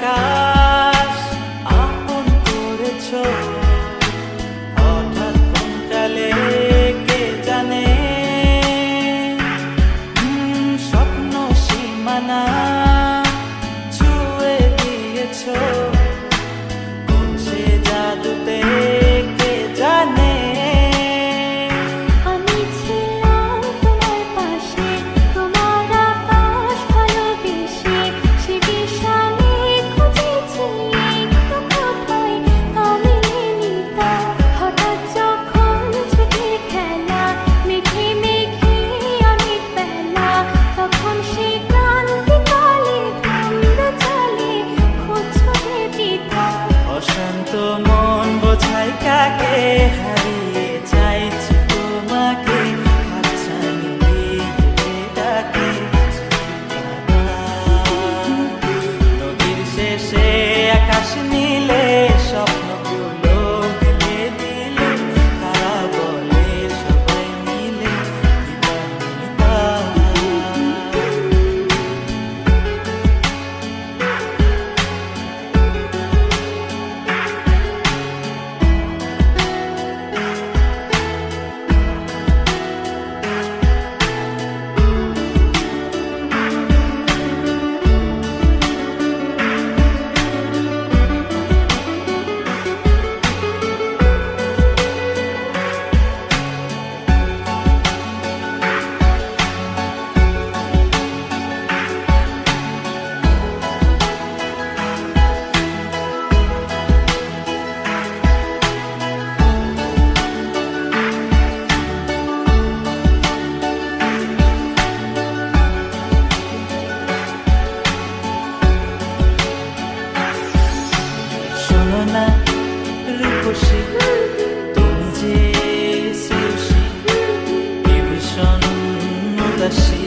kau খুশি তুমি যে সৃষ্টি ভীষণ উদাসী।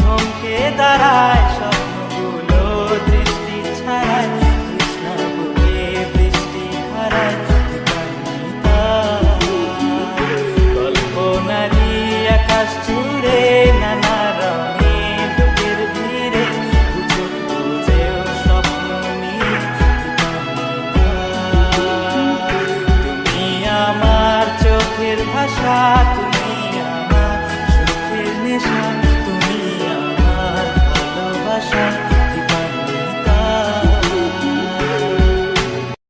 থমকে দাঁড়ায়